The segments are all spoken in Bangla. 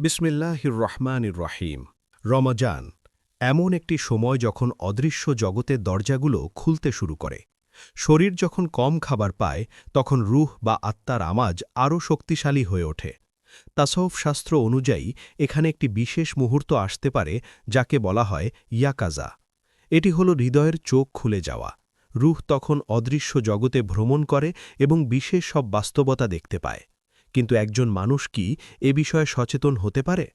বিসমিল্লাহির রহমানির রহিম রমজান, এমন একটি সময় যখন অদৃশ্য জগতের দরজাগুলো খুলতে শুরু করে। শরীর যখন কম খাবার পায়, তখন রুহ বা আত্মার আমাজ আরও শক্তিশালী হয়ে ওঠে। তাসৌফ শাস্ত্র অনুযায়ী, এখানে একটি বিশেষ মুহূর্ত আসতে পারে, যাকে বলা হয় ইয়াকাজা। এটি হল হৃদয়ের চোখ খুলে যাওয়া। রুহ তখন অদৃশ্য জগতে ভ্রমণ করে এবং বিশেষ সব বাস্তবতা দেখতে পায়। কিন্তু একজন মানুষ কি এ বিষয়ে সচেতন হতে পারে?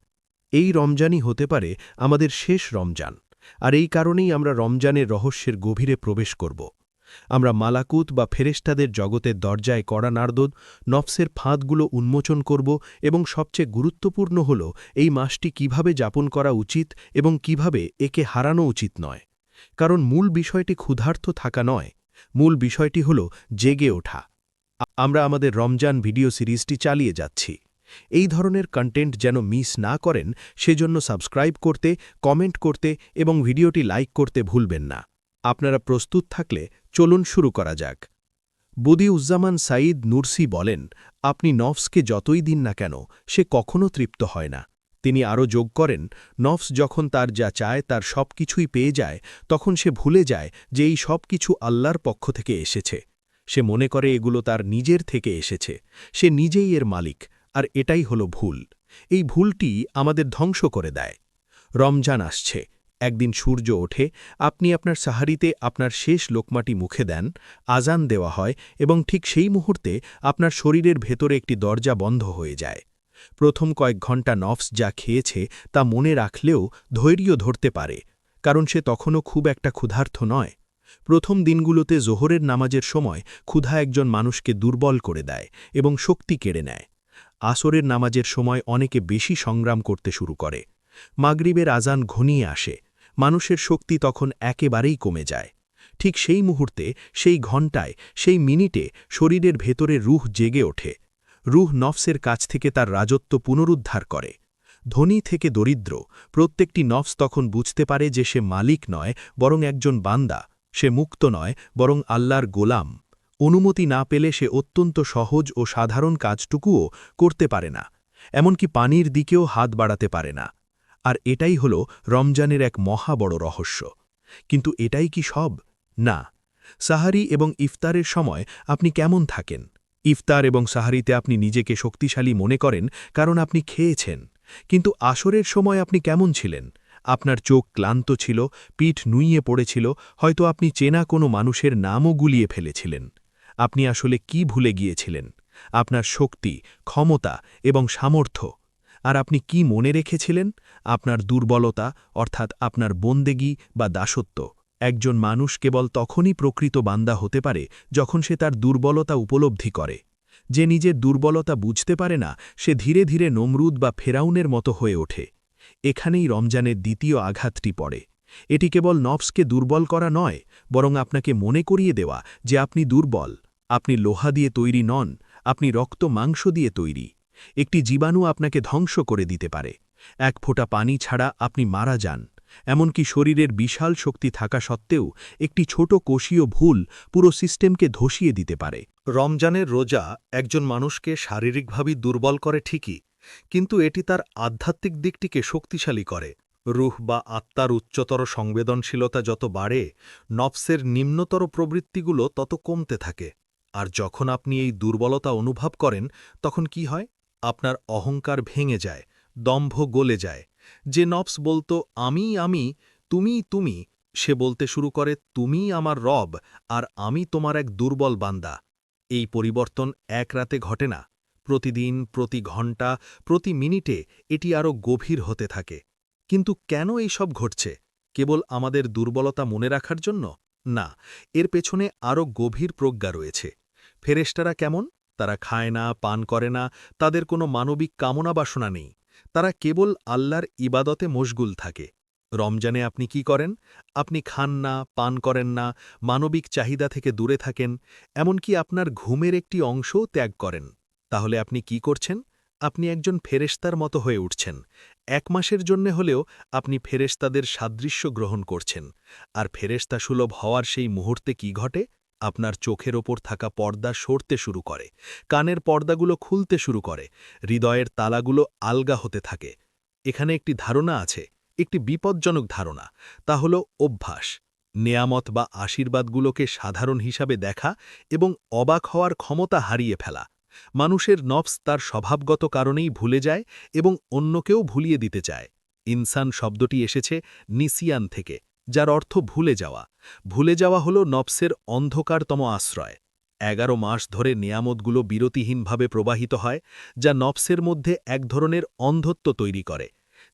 এই রমজানই হতে পারে আমাদের শেষ রমজান, আর এই কারণেই আমরা রমজানের রহস্যের গভীরে প্রবেশ করব। আমরা মালাকুত বা ফেরেস্তাদের জগতের দরজায় কড়া নার্দদ, নফসের ফাঁদগুলো উন্মোচন করব এবং সবচেয়ে গুরুত্বপূর্ণ হল এই মাসটি কীভাবে যাপন করা উচিত এবং কীভাবে একে হারানো উচিত নয়। কারণ মূল বিষয়টি ক্ষুধার্থ থাকা নয়, মূল বিষয়টি হল জেগে ওঠা। আমরা আমাদের রমজান ভিডিও সিরিজটি চালিয়ে যাচ্ছি। এই ধরনের কন্টেন্ট যেন মিস না করেন, সেজন্য সাবস্ক্রাইব করতে কমেন্ট করতে এবং ভিডিওটি লাইক করতে ভুলবেন না। আপনারা প্রস্তুত থাকলে চলুন শুরু করা যাক। বুদি উজ্জামান সাঈদ নুরসি বলেন, আপনি নফসকে যতই দিন না কেন, সে কখনও তৃপ্ত হয় না। তিনি আরও যোগ করেন, নফস যখন তার যা চায় তার সব কিছুই পেয়ে যায়, তখন সে ভুলে যায় যে এই সব কিছু আল্লাহর পক্ষ থেকে এসেছে। সে মনে করে এগুলো তার নিজের থেকে এসেছে, সে নিজেই এর মালিক, আর এটাই হল ভুল। এই ভুলটি আমাদের ধ্বংস করে দেয়। রমজান আসছে, একদিন সূর্য ওঠে, আপনি আপনার সাহারিতে আপনার শেষ লোকমাটি মুখে দেন, আজান দেওয়া হয় এবং ঠিক সেই মুহূর্তে আপনার শরীরের ভেতরে একটি দরজা বন্ধ হয়ে যায়। প্রথম কয়েক ঘণ্টা নফস যা খেয়েছে তা মনে রাখলেও ধৈর্য ধরতে পারে, কারণ সে তখনও খুব একটা ক্ষুধার্থ নয়। প্রথম দিনগুলোতে জোহরের নামাজের সময় ক্ষুধা একজন মানুষকে দুর্বল করে দেয় এবং শক্তি কেড়ে নেয়। আসরের নামাজের সময় অনেকে বেশি সংগ্রাম করতে শুরু করে। মাগরিবের আজান ঘনিয়ে আসে। মানুষের শক্তি তখন একেবারেই কমে যায়। ঠিক সেই মুহূর্তে, সেই ঘণ্টায়, সেই মিনিটে শরীরের ভেতরে রুহ জেগে ওঠে। রুহ নফসের কাছ থেকে তার রাজত্ব পুনরুদ্ধার করে। ধনী থেকে দরিদ্র, প্রত্যেকটি নফস তখন বুঝতে পারে যে সে মালিক নয়, বরং একজন বান্দা। সে মুক্ত নয়, বরং আল্লাহর গোলাম। অনুমতি না পেলে সে অত্যন্ত সহজ ও সাধারণ কাজটুকুও করতে পারে না, এমনকি পানির দিকেও হাত বাড়াতে পারে না। আর এটাই হল রমজানের এক মহা বড় রহস্য। কিন্তু এটাই কি সব? না। সাহারি এবং ইফতারের সময় আপনি কেমন থাকেন? ইফতার এবং সাহারিতে আপনি নিজেকে শক্তিশালী মনে করেন, কারণ আপনি খেয়েছেন। কিন্তু আসরের সময় আপনি কেমন ছিলেন? আপনার চোখ ক্লান্ত ছিল, পিঠ নুইয়ে পড়েছিল, হয়তো আপনি চেনা কোনো মানুষের নামও গুলিয়ে ফেলেছিলেন। আপনি আসলে কি ভুলে গিয়েছিলেন? আপনার শক্তি, ক্ষমতা এবং সামর্থ্য। আর আপনি কি মনে রেখেছিলেন? আপনার দুর্বলতা, অর্থাৎ আপনার বন্দেগি বা দাসত্ব। একজন মানুষ কেবল তখনই প্রকৃত বান্দা হতে পারে, যখন সে তার দুর্বলতা উপলব্ধি করে। যে নিজের দুর্বলতা বুঝতে পারে না, সে ধীরে ধীরে নমরুদ বা ফেরাউনের মতো হয়ে ওঠে। এখানেই রমজানের দ্বিতীয় আঘাতটি পড়ে। এটি কেবল নফসকে দুর্বল করা নয়, বরং আপনাকে মনে করিয়ে দেওয়া যে আপনি দুর্বল, আপনি লোহা দিয়ে তৈরি নন, আপনি রক্ত মাংস দিয়ে তৈরি। একটি জীবাণু আপনাকে ধ্বংস করে দিতে পারে। এক ফোঁটা পানি ছাড়া আপনি মারা যান, এমনকি শরীরের বিশাল শক্তি থাকা সত্ত্বেও একটি ছোট কোষীয় ভুল পুরো সিস্টেমকে ধসিয়ে দিতে পারে। রমজানের রোজা একজন মানুষকে শারীরিকভাবে দুর্বল করে ঠিকই কিন্তু এটি তার আধ্যাত্মিক দিকটিকে শক্তিশালী করে। রুহ বা আত্মার উচ্চতর সংবেদনশীলতা যত বাড়ে, নফসের নিম্নতর প্রবৃত্তিগুলো তত কমতে থাকে। আর যখন আপনি এই দুর্বলতা অনুভব করেন, তখন কি হয়? আপনার অহংকার ভেঙে যায়, দম্ভ গলে যায়। যে নফস বলতো, আমি আমি, তুমি তুমি সে বলতে শুরু করে, তুমি আমার রব, আর আমি তোমার এক দুর্বল বান্দা এই পরিবর্তন এক রাতে ঘটে না প্রতিদিন, প্রতি ঘণ্টা, প্রতি মিনিটে এটি আরও গভীর হতে থাকে। কিন্তু কেন এই সব ঘটছে? কেবল আমাদের দুর্বলতা মনে রাখার জন্য? না, এর পেছনে আরও গভীর প্রজ্ঞা রয়েছে। ফেরেস্টারা কেমন? তারা খায় না, পান করে না, তাদের কোনো মানবিক কামনা বাসনা নেই। তারা কেবল আল্লাহর ইবাদতে মশগুল থাকে। রমজানে আপনি কি করেন? আপনি খান না, পান করেন না, মানবিক চাহিদা থেকে দূরে থাকেন, এমনকি আপনার ঘুমের একটি অংশও ত্যাগ করেন। তাহলে আপনি কি করছেন? আপনি একজন ফেরেস্তার মতো হয়ে উঠছেন। এক মাসের জন্যে হলেও আপনি ফেরেস্তাদের সাদৃশ্য গ্রহণ করছেন। আর ফেরেস্তা সুলভ হওয়ার সেই মুহূর্তে কি ঘটে? আপনার চোখের ওপর থাকা পর্দা সরতে শুরু করে। কানের পর্দাগুলো খুলতে শুরু করে। হৃদয়ের তালাগুলো আলগা হতে থাকে। এখানে একটি ধারণা আছে, একটি বিপজ্জনক ধারণা। তা হল অভ্যাস। নেয়ামত বা আশীর্বাদগুলোকে সাধারণ হিসাবে দেখা এবং অবাক হওয়ার ক্ষমতা হারিয়ে ফেলা। মানুষের নফস তার স্বভাবগত কারণেই ভুলে যায় এবং অন্যকেও ভুলিয়ে দিতে চায়। ইনসান শব্দটি এসেছে নিসিয়ান থেকে, যার অর্থ ভুলে যাওয়া। ভুলে যাওয়া হল নফসের অন্ধকারতম আশ্রয়। এগারো মাস ধরে নিয়ামতগুলো বিরতিহীনভাবে প্রবাহিত হয়, যা নফসের মধ্যে এক ধরনের অন্ধত্ব তৈরি করে।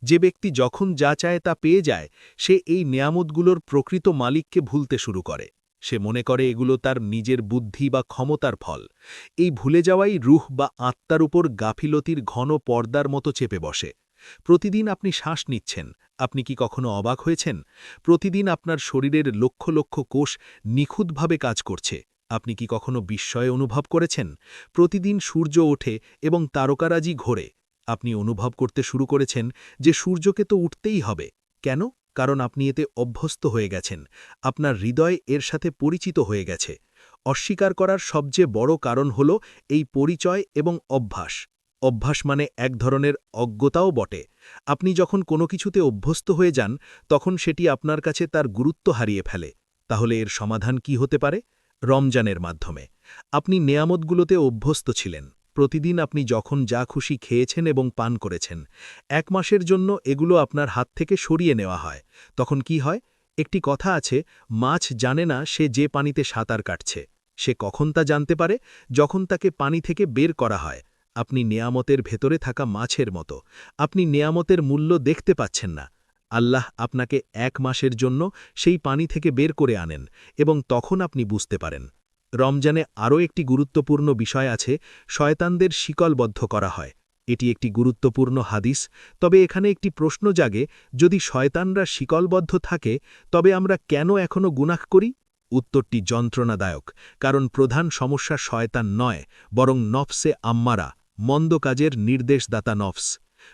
যে ব্যক্তি যখন যা চায় তা পেয়ে যায়, সে এই নিয়ামতগুলোর প্রকৃত মালিককে ভুলতে শুরু করে। সে মনে করে এগুলো তার নিজের বুদ্ধি বা ক্ষমতার ফল। এই ভুলে যাওয়াই রুহ বা আত্মার উপর গাফিলতির ঘন পর্দার মতো চেপে বসে। প্রতিদিন আপনি শ্বাস নিচ্ছেন, আপনি কি কখনো অবাক হয়েছেন? প্রতিদিন আপনার শরীরের লক্ষ লক্ষ কোষ নিখুঁতভাবে কাজ করছে। আপনি কি কখনো বিস্ময়ে অনুভব করেছেন? প্রতিদিন সূর্য ওঠে এবং তারকারাজি ঘোরে। আপনি অনুভব করতে শুরু করেছেন যে সূর্যকে তো উঠতেই হবে। কেন? কারণ আপনি এতে অভ্যস্ত হয়ে গেছেন। আপনার হৃদয় এর সাথে পরিচিত হয়ে গেছে। অস্বীকার করার সবচেয়ে বড় কারণ হল এই পরিচয় এবং অভ্যাস। অভ্যাস মানে এক ধরনের অজ্ঞতাও বটে। আপনি যখন কোনো কিছুতে অভ্যস্ত হয়ে যান, তখন সেটি আপনার কাছে তার গুরুত্ব হারিয়ে ফেলে। তাহলে এর সমাধান কি হতে পারে? রমজানের মাধ্যমে। আপনি নেয়ামতগুলোতে অভ্যস্ত ছিলেন। প্রতিদিন আপনি যখন যা খুশি খেয়েছেন এবং পান করেছেন, এক মাসের জন্য এগুলো আপনার হাত থেকে সরিয়ে নেওয়া হয়। তখন কি হয়? একটি কথা আছে, মাছ জানে না সে যে পানিতে সাঁতার কাটছে। সে কখন তা জানতে পারে? যখন তাকে পানি থেকে বের করা হয়। আপনি নেয়ামতের ভেতরে থাকা মাছের মতো। আপনি নেয়ামতের মূল্য দেখতে পাচ্ছেন না। আল্লাহ আপনাকে এক মাসের জন্য সেই পানি থেকে বের করে আনেন এবং তখন আপনি বুঝতে পারেন। রমজানে আরও একটি গুরুত্বপূর্ণ বিষয় আছে, শয়তানদের শিকলবদ্ধ করা হয়। এটি একটি গুরুত্বপূর্ণ হাদিস, তবে এখানে একটি প্রশ্ন জাগে, যদি শয়তানরা শিকলবদ্ধ থাকে, তবে আমরা কেন এখনও গুনাহ করি? উত্তরটি যন্ত্রণাদায়ক, কারণ প্রধান সমস্যা শয়তান নয়, বরং নফসে আম্মারা, মন্দ কাজের নির্দেশদাতা নফস।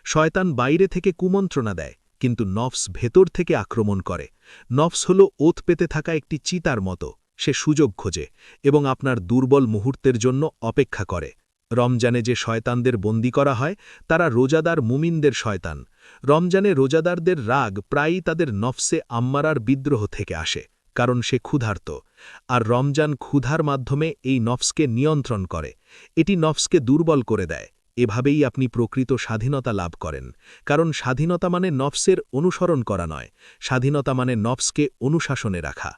শয়তান বাইরে থেকে কুমন্ত্রণা দেয়, কিন্তু নফস ভেতর থেকে আক্রমণ করে। নফস হল ওত পেতে থাকা একটি চিতার মতো। সে সুযোগ খোঁজে এবং আপনার দুর্বল মুহূর্তের জন্য অপেক্ষা করে। রমজানে যে শয়তানদের বন্দি করা হয়, তারা রোজাদার মুমিনদের শয়তান। রমজানে রোজাদারদের রাগ প্রায়ই তাদের নফসে আম্মারার বিদ্রোহ থেকে আসে, কারণ সে ক্ষুধার্ত। আর রমজান ক্ষুধার মাধ্যমে এই নফসকে নিয়ন্ত্রণ করে। এটি নফসকে দুর্বল করে দেয়। এভাবেই আপনি প্রকৃত স্বাধীনতা লাভ করেন। কারণ স্বাধীনতা মানে নফসের অনুসরণ করা নয়। স্বাধীনতা মানে নফসকে অনুশাসনে রাখা।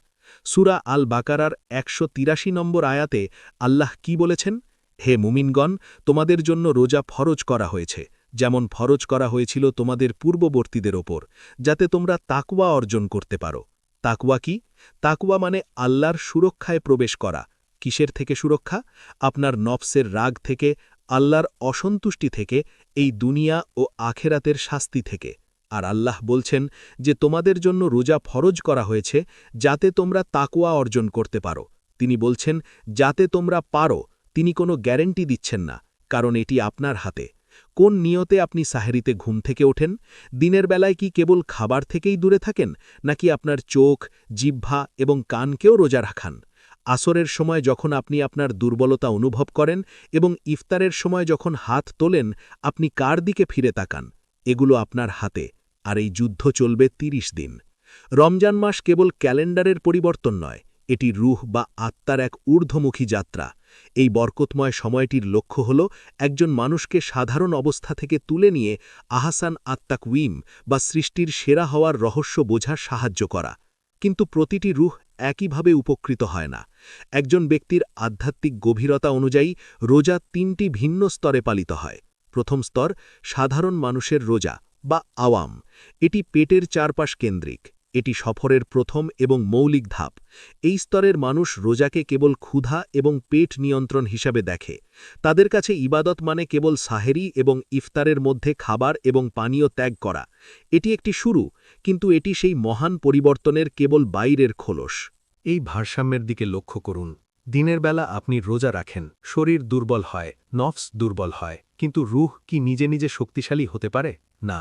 সুরা আল বাকারার একশো নম্বর আয়াতে আল্লাহ কি বলেছেন? হে মুমিনগণ, তোমাদের জন্য রোজা ফরজ করা হয়েছে, যেমন ফরজ করা হয়েছিল তোমাদের পূর্ববর্তীদের ওপর, যাতে তোমরা তাকুয়া অর্জন করতে পারো। তাকুয়া কি? তাকুয়া মানে আল্লাহর সুরক্ষায় প্রবেশ করা। কিসের থেকে সুরক্ষা? আপনার নফসের রাগ থেকে, আল্লাহর অসন্তুষ্টি থেকে, এই দুনিয়া ও আখেরাতের শাস্তি থেকে। আর আল্লাহ বলছেন যে তোমাদের জন্য রোজা ফরজ করা হয়েছে যাতে তোমরা তাকুয়া অর্জন করতে পারো। তিনি বলছেন, যাতে তোমরা পারো, তিনি কোনো গ্যারেন্টি দিচ্ছেন না, কারণ এটি আপনার হাতে। কোন নিয়তে আপনি সাহেরিতে ঘুম থেকে ওঠেন? দিনের বেলায় কি কেবল খাবার থেকেই দূরে থাকেন, নাকি আপনার চোখ, জিহ্বা এবং কানকেও রোজা রাখান? আসরের সময় যখন আপনি আপনার দুর্বলতা অনুভব করেন এবং ইফতারের সময় যখন হাত তোলেন, আপনি কার দিকে ফিরে তাকান? এগুলো আপনার হাতে। আর এই যুদ্ধ চলবে ৩০ দিন। রমজান মাস কেবল ক্যালেন্ডারের পরিবর্তন নয়, এটি রুহ বা আত্মার এক ঊর্ধ্বমুখী যাত্রা। এই বরকতময় সময়টির লক্ষ্য হল একজন মানুষকে সাধারণ অবস্থা থেকে তুলে নিয়ে আহাসান আত্মাকুইম বা সৃষ্টির সেরা হওয়ার রহস্য বোঝার সাহায্য করা। কিন্তু প্রতিটি রুহ একইভাবে উপকৃত হয় না। একজন ব্যক্তির আধ্যাত্মিক গভীরতা অনুযায়ী রোজা তিনটি ভিন্ন স্তরে পালিত হয়। প্রথম স্তর সাধারণ মানুষের রোজা বা আওয়াম। এটি পেটের চারপাশ কেন্দ্রিক, এটি সফরের প্রথম এবং মৌলিক ধাপ। এই স্তরের মানুষ রোজাকে কেবল ক্ষুধা এবং পেট নিয়ন্ত্রণ হিসাবে দেখে। তাদের কাছে ইবাদত মানে কেবল সাহেরি এবং ইফতারের মধ্যে খাবার এবং পানীয় ত্যাগ করা। এটি একটি শুরু, কিন্তু এটি সেই মহান পরিবর্তনের কেবল বাইরের খোলস। এই ভারসাম্যের দিকে লক্ষ্য করুন। দিনের বেলা আপনি রোজা রাখেন, শরীর দুর্বল হয়, নফস দুর্বল হয়, কিন্তু রুহ কি নিজে নিজে শক্তিশালী হতে পারে? না।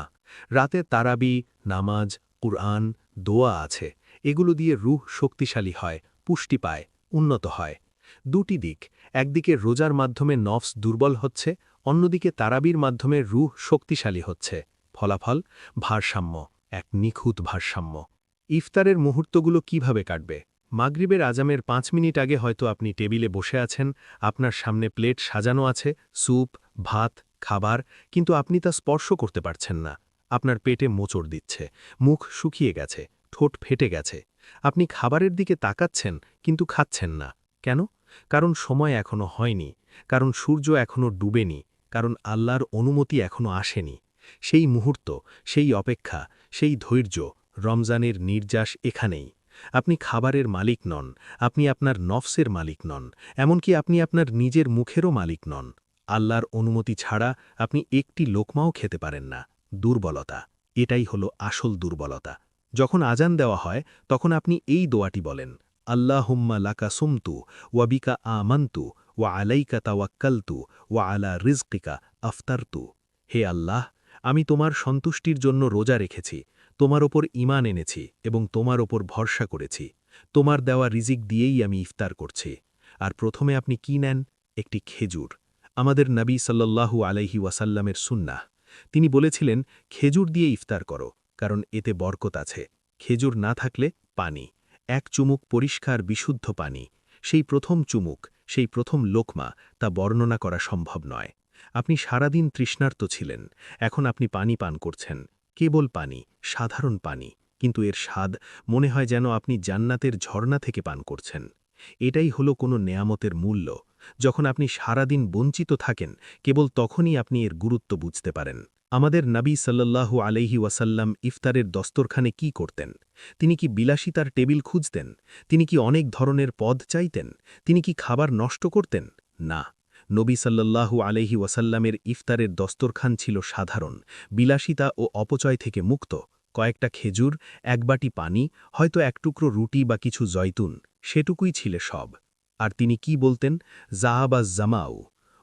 রাতে তারাবি, নামাজ, কুরআন, দোয়া আছে। এগুলো দিয়ে রুহ শক্তিশালী হয়, পুষ্টি পায়, উন্নত হয়। দুটি দিক, একদিকে রোজার মাধ্যমে নফস দুর্বল হচ্ছে, অন্যদিকে তারাবির মাধ্যমে রুহ শক্তিশালী হচ্ছে। ফলাফল, ভারসাম্য, এক নিখুঁত ভারসাম্য। ইফতারের মুহূর্তগুলো কীভাবে কাটবে? মাগরিবের আজামের পাঁচ মিনিট আগে হয়তো আপনি টেবিলে বসে আছেন, আপনার সামনে প্লেট সাজানো আছে, স্যুপ, ভাত, খাবার, কিন্তু আপনি তা স্পর্শ করতে পারছেন না। আপনার পেটে মোচড় দিচ্ছে, মুখ শুকিয়ে গেছে, ঠোঁট ফেটে গেছে। আপনি খাবারের দিকে তাকাচ্ছেন, কিন্তু খাচ্ছেন না। কেন? কারণ সময় এখনও হয়নি, কারণ সূর্য এখনও ডুবেনি, কারণ আল্লাহর অনুমতি এখনও আসেনি। সেই মুহূর্ত, সেই অপেক্ষা, সেই ধৈর্য রমজানের নির্যাস এখানেই। আপনি খাবারের মালিক নন, আপনি আপনার নফসের মালিক নন, এমনকি আপনি আপনার নিজের মুখেরও মালিক নন। আল্লাহর অনুমতি ছাড়া আপনি একটি লোকমাও খেতে পারেন না। দুর্বলতা। এটাই হলো আসল দুর্বলতা। যখন আজান দেওয়া হয়, তখন আপনি এই দোয়াটি বলেন, আল্লাহুম্মা লাকা সুমতু ওয়াবিকা আমান্তু ওয়া আলাইকা তাওয়াক্কালতু ওয়া আলা রিজকিকা আফতারতু। হে আল্লাহ, আমি তোমার সন্তুষ্টির জন্য রোজা রেখেছি, তোমার ওপর ইমান এনেছি এবং তোমার ওপর ভরসা করেছি। তোমার দেওয়া রিজিক দিয়েই আমি ইফতার করছি। আর প্রথমে আপনি কি নেন? একটি খেজুর। আমাদের নবী সাল্লাল্লাহু আলাইহি ওয়াসাল্লামের সুন্নাহ। তিনি বলেছিলেন, খেজুর দিয়ে ইফতার করো, কারণ এতে বরকত আছে। খেজুর না থাকলে পানি। এক চুমুক পরিষ্কার বিশুদ্ধ পানি। সেই প্রথম চুমুক, সেই প্রথম লোকমা, তা বর্ণনা করা সম্ভব নয়। আপনি সারাদিন তৃষ্ণার্ত ছিলেন। এখন আপনি পানি পান করছেন। কেবল পানি, সাধারণ পানি। কিন্তু এর স্বাদ মনে হয় যেন আপনি জান্নাতের ঝর্ণা থেকে পান করছেন। এটাই হলো কোনো নেয়ামতের মূল্য। যখন আপনি সারাদিন বঞ্চিত থাকেন, কেবল তখনই আপনি এর গুরুত্ব বুঝতে পারেন। আমাদের নবী সাল্লাল্লাহু আলাইহি ওয়াসাল্লাম ইফতারের দস্তরখানে কি করতেন? তিনি কি বিলাসিতার টেবিল খুঁজতেন? তিনি কি অনেক ধরনের পদ চাইতেন? তিনি কি খাবার নষ্ট করতেন? না। নবী সাল্লাল্লাহু আলাইহি ওয়াসাল্লামের ইফতারের দস্তরখান ছিল সাধারণ, বিলাসিতা ও অপচয় থেকে মুক্ত। কয়েকটা খেজুর, এক বাটি পানি, হয়তো এক টুকরো রুটি বা কিছু জয়তুন, সেটুকুই ছিল সব। আর তিনি কি বলতেন? জাহাবাজ জামাউ।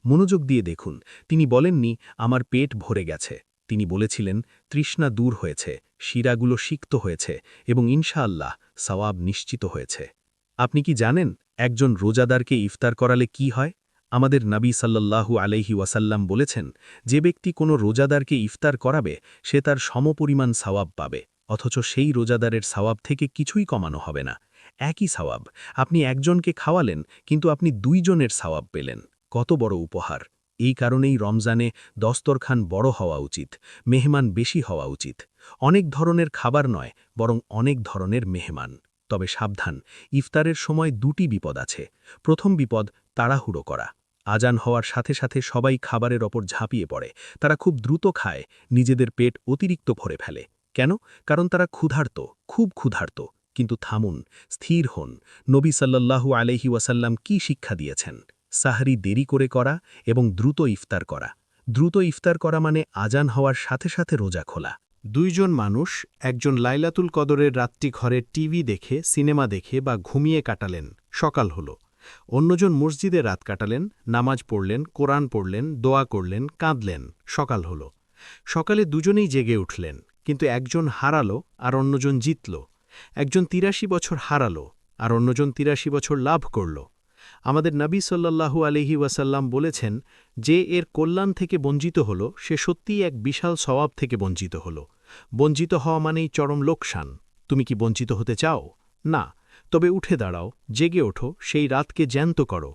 মনোযোগ দিয়ে দেখুন, তিনি বলেননি, আমার পেট ভরে গেছে। তিনি বলেছিলেন, তৃষ্ণা দূর হয়েছে, শিরাগুলো সিক্ত হয়েছে এবং ইনশাআল্লাহ সওয়াব নিশ্চিত হয়েছে। আপনি কি জানেন, একজন রোজাদারকে ইফতার করালে কি হয়? আমাদের নবী সাল্লাল্লাহু আলাইহি ওয়াসাল্লাম বলেছেন, যে ব্যক্তি কোনো রোজাদারকে ইফতার করাবে, সে তার সমপরিমাণ সওয়াব পাবে, অথচ সেই রোজাদারের সওয়াব থেকে কিছুই কমানো হবে না। একই সওয়াব আপনি একজনকে খাওয়ালেন, কিন্তু আপনি দুইজনের সওয়াব পেলেন। কত বড় উপহার। এই কারণেই রমজানে দস্তরখান বড় হওয়া উচিত, মেহমান বেশি হওয়া উচিত। অনেক ধরনের খাবার নয়, বরং অনেক ধরনের মেহমান। তবে সাবধান, ইফতারের সময় দুটি বিপদ আছে। প্রথম বিপদ, তাড়াহুড়ো করা। আজান হওয়ার সাথে সাথে সবাই খাবারের ওপর ঝাঁপিয়ে পড়ে। তারা খুব দ্রুত খায়, নিজেদের পেট অতিরিক্ত ভরে ফেলে। কেন? কারণ তারা ক্ষুধার্ত, খুব ক্ষুধার্ত। কিন্তু থামুন, স্থির হন। নবী সাল্লাল্লাহু আলহি ওয়াসাল্লাম কি শিক্ষা দিয়েছেন? সাহারি দেরি করে করা এবং দ্রুত ইফতার করা। দ্রুত ইফতার করা মানে আজান হওয়ার সাথে সাথে রোজা খোলা। দুইজন মানুষ একজন লাইলাতুল কদরের রাত্রি ঘরে টিভি দেখে, সিনেমা দেখে বা ঘুমিয়ে কাটালেন, সকাল হল। অন্যজন মসজিদে রাত কাটালেন, নামাজ পড়লেন, কোরআন পড়লেন, দোয়া করলেন, কাঁদলেন, সকাল হল। সকালে দুজনেই জেগে উঠলেন, কিন্তু একজন হারালো আর অন্যজন জিতল। একজন তিরাশি বছর হারালো আর অন্যজন তিরাশি বছর লাভ করল। আমাদের নবী সাল্লাল্লাহু আলহি ওয়াসাল্লাম বলেছেন, যে এর কল্যাণ থেকে বঞ্চিত হল, সে সত্যিই এক বিশাল স্বভাব থেকে বঞ্চিত হল। বঞ্চিত হওয়া মানেই চরম লোকসান। তুমি কি বঞ্চিত হতে চাও? না। তবে উঠে দাঁড়াও, জেগে ওঠো, সেই রাতকে জ্যান্ত করো।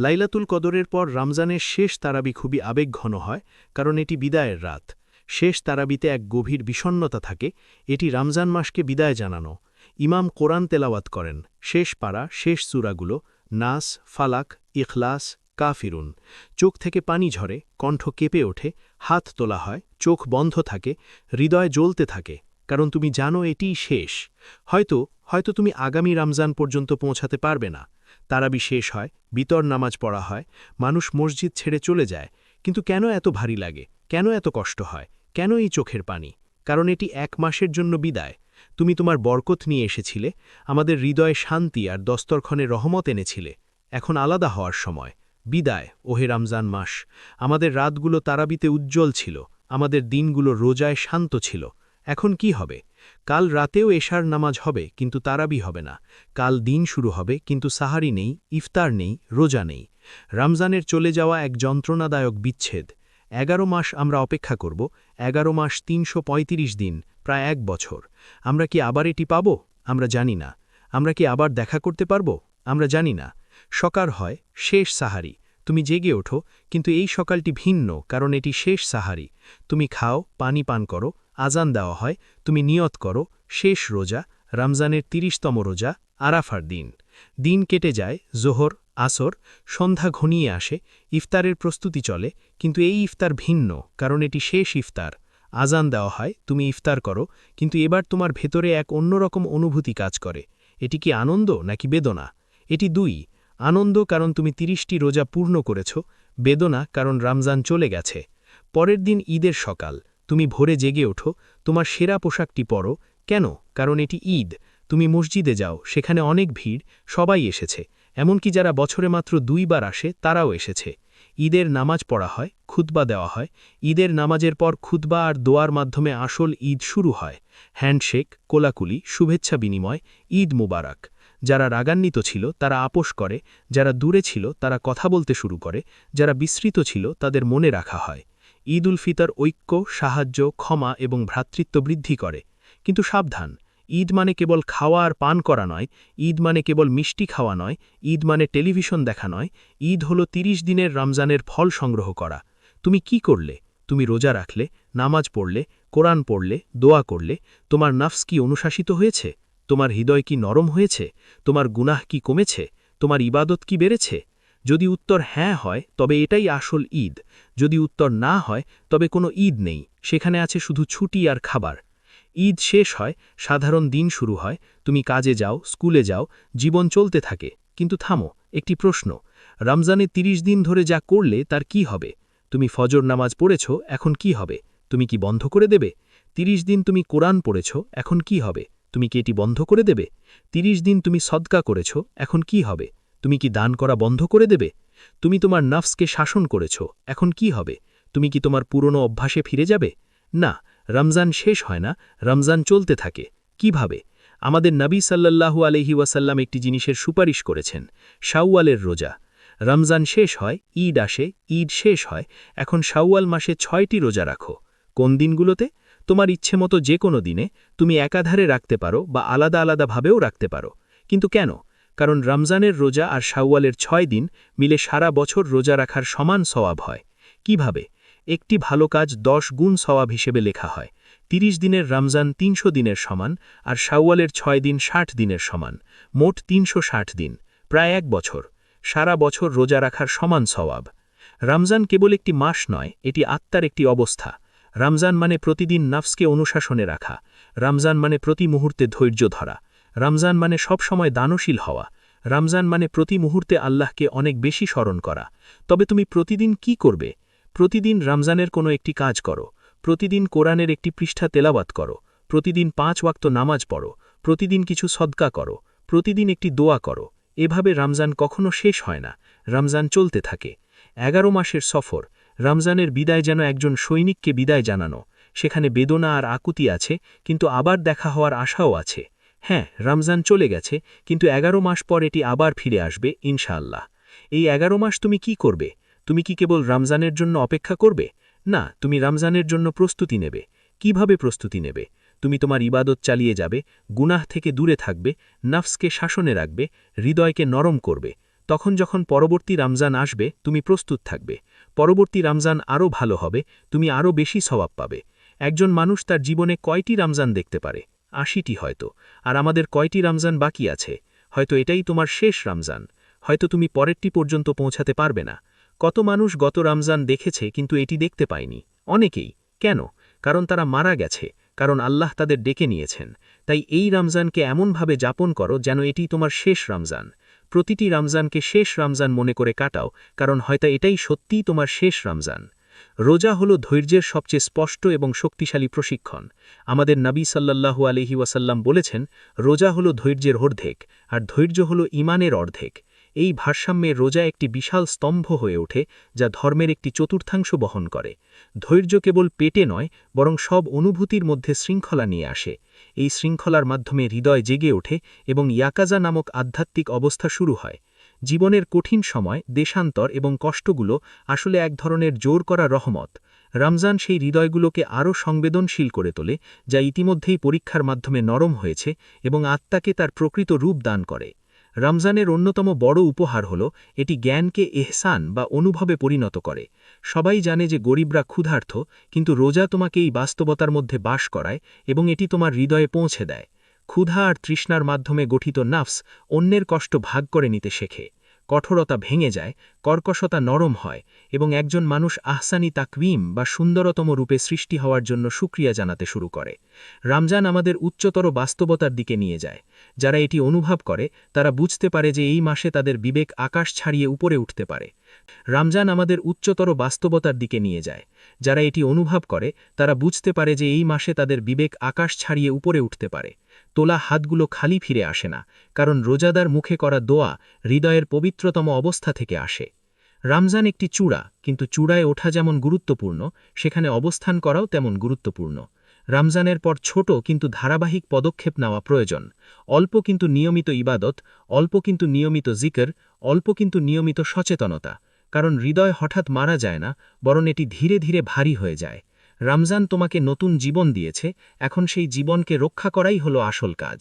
লাইলাতুল কদরের পর রমজানের শেষ তারাবি খুবই আবেগঘন হয়, কারণ এটি বিদায়ের রাত। শেষ তারাবিতে এক গভীর বিষণ্নতা থাকে, এটি রমজান মাসকে বিদায় জানানো। ইমাম কোরআন তেলাওয়াত করেন। শেষ পাড়া শেষ চূড়াগুলো নাস, ফালাক, ইখলাস, কাফিরুন। চোখ থেকে পানি ঝরে, কণ্ঠ কেঁপে ওঠে, হাত তোলা হয়, চোখ বন্ধ থাকে, হৃদয় জ্বলতে থাকে। কারণ তুমি জানো এটিই শেষ। হয়তো হয়তো তুমি আগামী রমজান পর্যন্ত পৌঁছাতে পারবে না। তারাবি শেষ হয়, বিতর নামাজ পড়া হয়, মানুষ মসজিদ ছেড়ে চলে যায়। কিন্তু কেন এত ভারী লাগে? কেন এত কষ্ট হয়? কেন এই চোখের পানি? কারণ এটি এক মাসের জন্য বিদায়। তুমি তোমার বরকত নিয়ে এসেছিলে, আমাদের হৃদয়ে শান্তি আর দস্তরক্ষণে রহমত এনেছিলে। এখন আলাদা হওয়ার সময়। বিদায়, ওহে রমজান মাস। আমাদের রাতগুলো তারাবিতে উজ্জ্বল ছিল, আমাদের দিনগুলো রোজায় শান্ত ছিল। এখন কি হবে? কাল রাতেও এশার নামাজ হবে, কিন্তু তারাবি হবে না। কাল দিন শুরু হবে, কিন্তু সাহারি নেই, ইফতার নেই, রোজা নেই। রমজানের চলে যাওয়া এক যন্ত্রণাদায়ক বিচ্ছেদ। এগারো মাস আমরা অপেক্ষা করব, এগারো মাস তিনশো পঁয়ত্রিশ দিন, প্রায় এক বছর। আমরা কি আবার এটি পাব? আমরা জানি না। আমরা কি আবার দেখা করতে পারব? আমরা জানি না। সকার হয়, শেষ সাহারি। তুমি জেগে ওঠো, কিন্তু এই সকালটি ভিন্ন, কারণ এটি শেষ সাহারি। তুমি খাও, পানি পান করো, আজান দেওয়া হয়, তুমি নিয়ত করো, শেষ রোজা, রমজানের তিরিশতম রোজা, আরাফার দিন। দিন কেটে যায়, জোহর আসর, সন্ধ্যা ঘনিয়ে আসে, ইফতারের প্রস্তুতি চলে, কিন্তু এই ইফতার ভিন্ন, কারণ এটি শেষ ইফতার। আজান দেওয়া হয়, তুমি ইফতার করো, কিন্তু এবার তোমার ভেতরে এক অন্যরকম অনুভূতি কাজ করে। এটি কি আনন্দ নাকি বেদনা? এটি দুই, আনন্দ কারণ তুমি তিরিশটি রোজা পূর্ণ করেছ, বেদনা কারণ রমজান চলে গেছে। পরের দিন ঈদের সকাল, তুমি ভোরে জেগে ওঠো, তোমার সেরা পোশাকটি পরো, কেন? কারণ এটি ঈদ, তুমি মসজিদে যাও, সেখানে অনেক ভিড়, সবাই এসেছে। এমনকি যারা বছরে মাত্র দুইবার আসে, তারাও এসেছে। ঈদের নামাজ পড়া হয়, খুতবা দেওয়া হয়। ঈদের নামাজের পর খুতবা আর দোয়ার মাধ্যমে আসল ঈদ শুরু হয়। হ্যান্ডশেক, কোলাকুলি, শুভেচ্ছা বিনিময়, ঈদ মুবারক। যারা রাগান্বিত ছিল, তারা আপোষ করে। যারা দূরে ছিল, তারা কথা বলতে শুরু করে। যারা বিস্মৃত ছিল, তাদের মনে রাখা হয়। ঈদ উল ফিতর ঐক্য, সাহায্য, ক্ষমা এবং ভ্রাতৃত্ব বৃদ্ধি করে। কিন্তু সাবধান ঈদ মানে কেবল খাওয়া আর পান করা নয়, ঈদ মানে কেবল মিষ্টি খাওয়া নয়, ঈদ মানে টেলিভিশন দেখা নয়, ঈদ হল ৩০ দিনের রমজানের ফল সংগ্রহ করা। তুমি কি করলে? তুমি রোজা রাখলে, নামাজ পড়লে, কোরআন পড়লে, দোয়া করলে, তোমার নফস কি অনুশাসিত হয়েছে? তোমার হৃদয় কি নরম হয়েছে? তোমার গুনাহ কি কমেছে? তোমার ইবাদত কি বেড়েছে? যদি উত্তর হ্যাঁ হয়, তবে এটাই আসল ঈদ। যদি উত্তর না হয়, তবে কোনো ঈদ নেই। সেখানে আছে শুধু ছুটি আর খাবার। ঈদ শেষ হয়, সাধারণ দিন শুরু হয়, তুমি কাজে যাও, স্কুলে যাও, জীবন চলতে থাকে। কিন্তু থামো, একটি প্রশ্ন রমজানে ৩০ দিন ধরে যা করলে তার কি হবে? তুমি ফজর নামাজ পড়েছ, এখন কি হবে? তুমি কি বন্ধ করে দেবে? ৩০ দিন তুমি কোরআন পড়েছ, এখন কি হবে? তুমি কি এটি বন্ধ করে দেবে? ৩০ দিন তুমি সদকা করেছ, এখন কি হবে? তুমি কি দান করা বন্ধ করে দেবে? তুমি তোমার নফসকে শাসন করেছ, এখন কি হবে? তুমি কি তোমার পুরনো অভ্যাসে ফিরে যাবে? না রমজান শেষ হয় না, রমজান চলতে থাকে। কীভাবে? আমাদের নবী সাল্লাল্লাহু আলহি ওয়াসাল্লাম একটি জিনিসের সুপারিশ করেছেন, শাওয়ালের রোজা। রমজান শেষ হয়, ঈদ আসে, ঈদ শেষ হয়, এখন শাওয়াল মাসে ছয়টি রোজা রাখো। কোন দিনগুলোতে? তোমার ইচ্ছে মতো যে কোনো দিনে, তুমি একাধারে রাখতে পারো বা আলাদা আলাদাভাবেও রাখতে পারো। কিন্তু কেন? কারণ রমজানের রোজা আর শাওয়ালের ছয় দিন মিলে সারা বছর রোজা রাখার সমান সওয়াব হয়। কীভাবে? একটি ভালো কাজ দশ গুণ সওয়াব হিসেবে লেখা হয়। ৩০ দিনের রমজান তিনশো দিনের সমান আর শাওয়ালের ছয় দিন ষাট দিনের সমান। মোট তিনশো ষাট দিন। প্রায় এক বছর। সারা বছর রোজা রাখার সমান সওয়াব। রমজান কেবল একটি মাস নয়, এটি আত্মার একটি অবস্থা। রমজান মানে প্রতিদিন নাফসকে অনুশাসনে রাখা। রমজান মানে প্রতি মুহূর্তে ধৈর্য ধরা। রমজান মানে সব সময় দানশীল হওয়া। রমজান মানে প্রতি মুহূর্তে আল্লাহকে অনেক বেশি স্মরণ করা। তবে তুমি প্রতিদিন কি করবে? প্রতিদিন রমজানের কোনো একটি কাজ করো, প্রতিদিন কোরআনের একটি পৃষ্ঠা তেলাবাত করো, প্রতিদিন পাঁচ ওয়াক্ত নামাজ পড়ো, প্রতিদিন কিছু সদকা করো, প্রতিদিন একটি দোয়া করো। এভাবে রমজান কখনো শেষ হয় না, রমজান চলতে থাকে। এগারো মাসের সফর, রমজানের বিদায় যেন একজন সৈনিককে বিদায় জানানো। সেখানে বেদনা আর আকুতি আছে, কিন্তু আবার দেখা হওয়ার আশাও আছে। হ্যাঁ রমজান চলে গেছে, কিন্তু এগারো মাস পর এটি আবার ফিরে আসবে, ইনশাআল্লাহ। এই এগারো মাস তুমি কি করবে? তুমি কি কেবল রমজানের জন্য অপেক্ষা করবে? না, তুমি রমজানের জন্য প্রস্তুতি নেবে। কীভাবে প্রস্তুতি নেবে? তুমি তোমার ইবাদত চালিয়ে যাবে, গুনাহ থেকে দূরে থাকবে, নফসকে শাসনে রাখবে, হৃদয়কে নরম করবে। তখন যখন পরবর্তী রমজান আসবে, তুমি প্রস্তুত থাকবে। পরবর্তী রমজান আরও ভালো হবে, তুমি আরও বেশি স্বভাব পাবে। একজন মানুষ তার জীবনে কয়টি রমজান দেখতে পারে? আশিটি হয়তো। আর আমাদের কয়টি রমজান বাকি আছে? হয়তো এটাই তোমার শেষ রমজান। হয়তো তুমি পরেরটি পর্যন্ত পৌঁছাতে পারবে না। কত মানুষ গত রমজান দেখেছে কিন্তু এটি দেখতে পায়নি। অনেকেই। কেন? কারণ তারা মারা গেছে, কারণ আল্লাহ তাদের ডেকে নিয়েছেন। তাই এই রমজানকে এমনভাবে যাপন করো যেন এটি তোমার শেষ রমজান। প্রতিটি রমজানকে শেষ রমজান মনে করে কাটাও, কারণ হয়তো এটাই সত্যিই তোমার শেষ রমজান। রোজা হল ধৈর্যের সবচেয়ে স্পষ্ট এবং শক্তিশালী প্রশিক্ষণ। আমাদের নবী সাল্লাল্লাহু আলহি ওয়াসাল্লাম বলেছেন, রোজা হল ধৈর্যের অর্ধেক, আর ধৈর্য হল ইমানের অর্ধেক। এই ভারসাম্যে রোজা একটি বিশাল স্তম্ভ হয়ে ওঠে, যা ধর্মের একটি চতুর্থাংশ বহন করে। ধৈর্য কেবল পেটে নয়, বরং সব অনুভূতির মধ্যে শৃঙ্খলা নিয়ে আসে। এই শৃঙ্খলার মাধ্যমে হৃদয় জেগে ওঠে এবং ইয়াকাজা নামক আধ্যাত্মিক অবস্থা শুরু হয়। জীবনের কঠিন সময়, দেশান্তর এবং কষ্টগুলো আসলে এক ধরনের জোর করা রহমত। রমজান সেই হৃদয়গুলোকে আরও সংবেদনশীল করে তোলে, যা ইতিমধ্যেই পরীক্ষার মাধ্যমে নরম হয়েছে এবং আত্মাকে তার প্রকৃত রূপ দান করে। রমজানের অন্যতম বড় উপহার হল, এটি জ্ঞানকে এহসান বা অনুভবে পরিণত করে। সবাই জানে যে গরিবরা ক্ষুধার্থ, কিন্তু রোজা তোমাকে এই বাস্তবতার মধ্যে বাস করায় এবং এটি তোমার হৃদয়ে পৌঁছে দেয়। ক্ষুধা আর তৃষ্ণার মাধ্যমে গঠিত নাফস অন্যের কষ্ট ভাগ করে নিতে শেখে। কঠোরতা ভেঙে যায়, কর্কশতা নরম হয় এবং একজন মানুষ আহসানি তাকওয়িম বা সুন্দরতম রূপে সৃষ্টি হওয়ার জন্য সুক্রিয়া জানাতে শুরু করে। রামজান আমাদের উচ্চতর বাস্তবতার দিকে নিয়ে যায়। যারা এটি অনুভব করে, তারা বুঝতে পারে যে এই মাসে তাদের বিবেক আকাশ ছাড়িয়ে উপরে উঠতে পারে। রমজান আমাদের উচ্চতর বাস্তবতার দিকে নিয়ে যায়। যারা এটি অনুভব করে, তারা বুঝতে পারে যে এই মাসে তাদের বিবেক আকাশ ছাড়িয়ে উপরে উঠতে পারে। তোলা হাতগুলো খালি ফিরে আসে না, কারণ রোজাদার মুখে করা দোয়া হৃদয়ের পবিত্রতম অবস্থা থেকে আসে। রমজান একটি চূড়া, কিন্তু চূড়ায় ওঠা যেমন গুরুত্বপূর্ণ, সেখানে অবস্থান করাও তেমন গুরুত্বপূর্ণ। রমজানের পর ছোট কিন্তু ধারাবাহিক পদক্ষেপ নেওয়া প্রয়োজন। অল্প কিন্তু নিয়মিত ইবাদত, অল্প কিন্তু নিয়মিত জিকর, অল্প কিন্তু নিয়মিত সচেতনতা, কারণ হৃদয় হঠাৎ মারা যায় না, বরং এটি ধীরে ধীরে ভারী হয়ে যায়। রমজান তোমাকে নতুন জীবন দিয়েছে, এখন সেই জীবনকে রক্ষা করাই হলো আসল কাজ।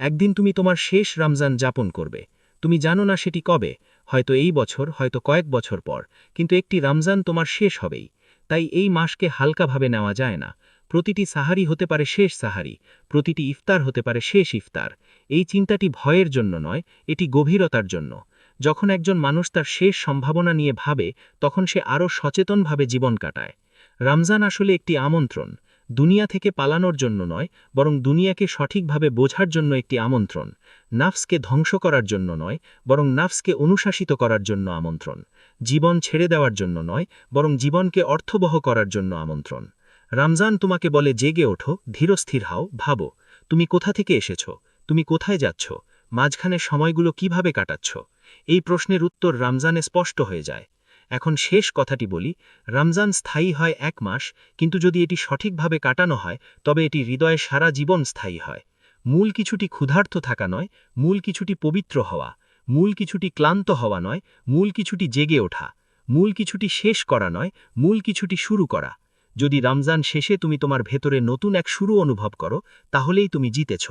একদিন তুমি তোমার শেষ রমজান যাপন করবে। তুমি জানো না সেটি কবে, হয়তো এই বছর, হয়তো কয়েক বছর পর, কিন্তু একটি রমজান তোমার শেষ হবেই। তাই এই মাসকে হালকাভাবে নেওয়া যায় না। প্রতিটি সাহারি হতে পারে শেষ সাহারি, প্রতিটি ইফতার হতে পারে শেষ ইফতার। এই চিন্তাটি ভয়ের জন্য নয়, এটি গভীরতার জন্য। যখন একজন মানুষ তার শেষ সম্ভাবনা নিয়ে ভাবে, তখন সে আরও সচেতনভাবে জীবন কাটায়। রমজান আসলে একটি আমন্ত্রণ। দুনিয়া থেকে পালানোর জন্য নয়, বরং দুনিয়াকে সঠিকভাবে বোঝার জন্য একটি আমন্ত্রণ। নাফসকে ধ্বংস করার জন্য নয়, বরং নাফসকে অনুশাসিত করার জন্য আমন্ত্রণ। জীবন ছেড়ে দেওয়ার জন্য নয়, বরং জীবনকে অর্থবহ করার জন্য আমন্ত্রণ। রমজান তোমাকে বলে, জেগে ওঠো, ধীরস্থির হাও, ভাবো, তুমি কোথা থেকে এসেছ? তুমি কোথায় যাচ্ছ? মাঝখানে সময়গুলো কীভাবে কাটাচ্ছ? এই প্রশ্নের উত্তর রমজানে স্পষ্ট হয়ে যায়। এখন শেষ কথাটি বলি, রমজান স্থায়ী হয় এক মাস, কিন্তু যদি এটি সঠিকভাবে কাটানো হয়, তবে এটি হৃদয়ে সারা জীবন স্থায়ী হয়। মূল কিছুটি ক্ষুধার্থ থাকা নয়, মূল কিছুটি পবিত্র হওয়া, মূল কিছুটি ক্লান্ত হওয়া নয়, মূল কিছুটি জেগে ওঠা, মূল কিছুটি শেষ করা নয়, মূল কিছুটি শুরু করা। যদি রমজান শেষে তুমি তোমার ভেতরে নতুন এক শুরু অনুভব করো, তাহলেই তুমি জিতেছ।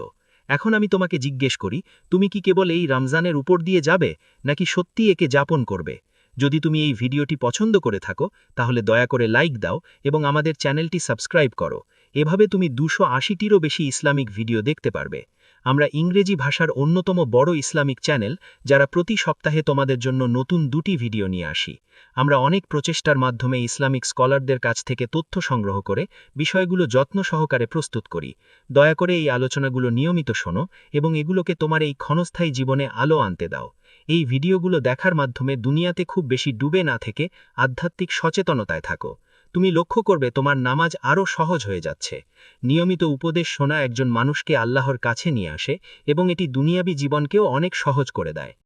এখন আমি তোমাকে জিজ্ঞেস করি, তুমি কি কেবল এই রমজানের উপর দিয়ে যাবে, নাকি সত্যি একে যাপন করবে? যদি তুমি এই ভিডিওটি পছন্দ করে থাকো, তাহলে দয়া করে লাইক দাও এবং আমাদের চ্যানেলটি সাবস্ক্রাইব করো। এভাবে তুমি দুশো আশিটিরও বেশি ইসলামিক ভিডিও দেখতে পারবে। আমরা ইংরেজি ভাষার অন্যতম বড় ইসলামিক চ্যানেল, যারা প্রতি সপ্তাহে তোমাদের জন্য নতুন দুটি ভিডিও নিয়ে আসি। আমরা অনেক প্রচেষ্টার মাধ্যমে ইসলামিক স্কলারদের কাছ থেকে তথ্য সংগ্রহ করে বিষয়গুলো যত্ন সহকারে প্রস্তুত করি। দয়া করে এই আলোচনাগুলো নিয়মিত শোনো এবং এগুলোকে তোমার এই ক্ষণস্থায়ী জীবনে আলো আনতে দাও। এই ভিডিওগুলো দেখার মাধ্যমে দুনিয়াতে খুব বেশি ডুবে না থেকে আধ্যাত্মিক সচেতনতায় থাকো। তুমি লক্ষ্য করবে তোমার নামাজ আরও সহজ হয়ে যাচ্ছে। নিয়মিত উপদেশ শোনা একজন মানুষকে আল্লাহর কাছে নিয়ে আসে এবং এটি দুনিয়াবী জীবনকেও অনেক সহজ করে দেয়।